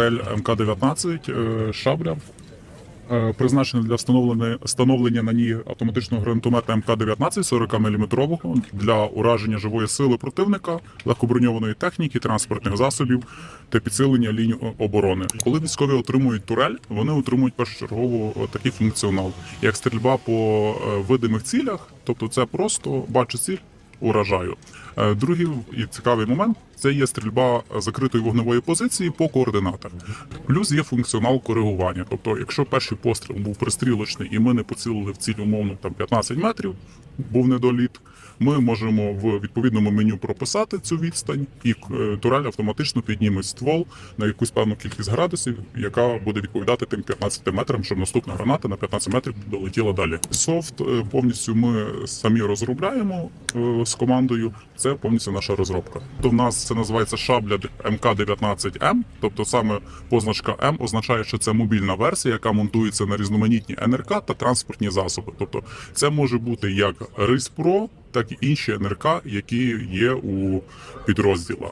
турель МК-19 е, шабля. е, Призначена для встановлення, встановлення на ній автоматичного гранатомета МК-19 40 мм для ураження живої сили противника, легкоброньованої техніки, транспортних засобів та підсилення ліній оборони. Коли військові отримують турель, вони отримують першочергово о, такий функціонал, як стрільба по е, видимих цілях, тобто це просто бачу ціль, уражаю. Е, Другий і цікавий момент це є стрільба закритої вогневої позиції по координатах. Плюс є функціонал коригування. Тобто, якщо перший постріл був пристрілочний і ми не поцілили в ціль умовно там 15 метрів, був недоліт. Ми можемо в відповідному меню прописати цю відстань, і е, турель автоматично підніме ствол на якусь певну кількість градусів, яка буде відповідати тим 15 метрам, щоб наступна граната на 15 метрів долетіла далі. Софт е, повністю ми самі розробляємо е, з командою. Це повністю наша розробка. То в нас це називається шабля МК-19М, тобто саме позначка М означає, що це мобільна версія, яка монтується на різноманітні НРК та транспортні засоби. Тобто це може бути як РИС Про, так і інші НРК, які є у підрозділах.